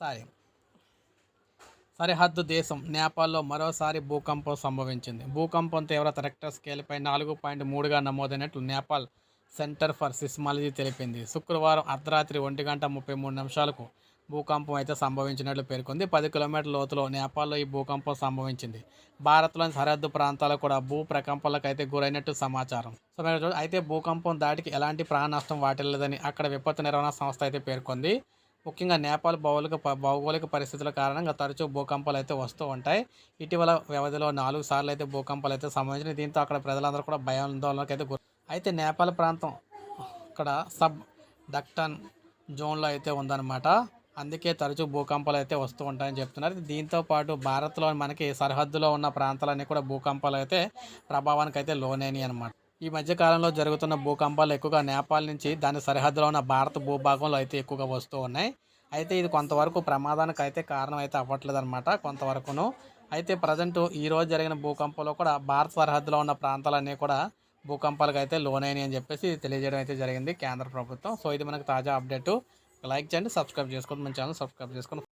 Sorry. సరిహద్దు దేశం. నేపాల్లో మరోసారి భూకంపం సంభవించింది. భూకంపం తీవ్రత రెక్టర్ స్కేల్పై నాలుగు పాయింట్ మూడుగా నమోదైనట్లు నేపాల్ సెంటర్ ఫర్ సిస్మాలజీ తెలిపింది. శుక్రవారం అర్ధరాత్రి ఒంటి గంట ముప్పై మూడు నిమిషాలకు భూకంపం అయితే సంభవించినట్లు పేర్కొంది. పది కిలోమీటర్ల లోతులో నేపాల్లో ఈ భూకంపం సంభవించింది. భారత్లోని సరిహద్దు ప్రాంతాలు కూడా భూ ప్రకంపనలకు అయితే గురైనట్టు సమాచారం. సో అయితే భూకంపం దాటికి ఎలాంటి ప్రాణ నష్టం వాటిల్లదని అక్కడ విపత్తు నిర్వహణ సంస్థ అయితే పేర్కొంది. ముఖ్యంగా నేపాల్ భౌగోళిక భౌగోళిక పరిస్థితుల కారణంగా తరచూ భూకంపాలు అయితే వస్తూ ఉంటాయి. ఇటీవల వ్యవధిలో నాలుగు సార్లు అయితే భూకంపాలు అయితే సంబంధించిన దీంతో అక్కడ ప్రజలందరూ కూడా భయాందోళనకు అయితే గురి అయితే నేపాల్ ప్రాంతం అక్కడ సబ్ డక్టన్ జోన్లో అయితే ఉందన్నమాట. అందుకే తరచూ భూకంపాలు అయితే వస్తూ ఉంటాయని చెప్తున్నారు. దీంతో పాటు భారత్లో మనకి సరిహద్దులో ఉన్న ప్రాంతాలన్నీ కూడా భూకంపాలు అయితే ప్రభావానికి అయితే లోనేని అనమాట ఈ మధ్య కాలంలో జరుగుతున్న భూకంపాలు ఎక్కువగా నేపాల్ నుంచి దాని సరిహద్దులో ఉన్న భారత భూభాగంలో అయితే ఎక్కువగా వస్తూ ఉన్నాయి. అయితే ఇది కొంతవరకు ప్రమాదానికి అయితే కారణం అయితే అవ్వట్లేదు అనమాట కొంతవరకును. అయితే ప్రజెంట్ ఈ రోజు జరిగిన భూకంపంలో కూడా భారత సరిహద్దులో ఉన్న ప్రాంతాలన్నీ కూడా భూకంపాలకు అయితే లోనైనాయి అని చెప్పేసి తెలియజేయడం అయితే జరిగింది కేంద్ర ప్రభుత్వం. సో ఇది మనకు తాజా అప్డేట్. లైక్ చేయండి సబ్స్క్రైబ్ చేసుకోండి. మన ఛానల్ సబ్స్క్రైబ్ చేసుకోండి.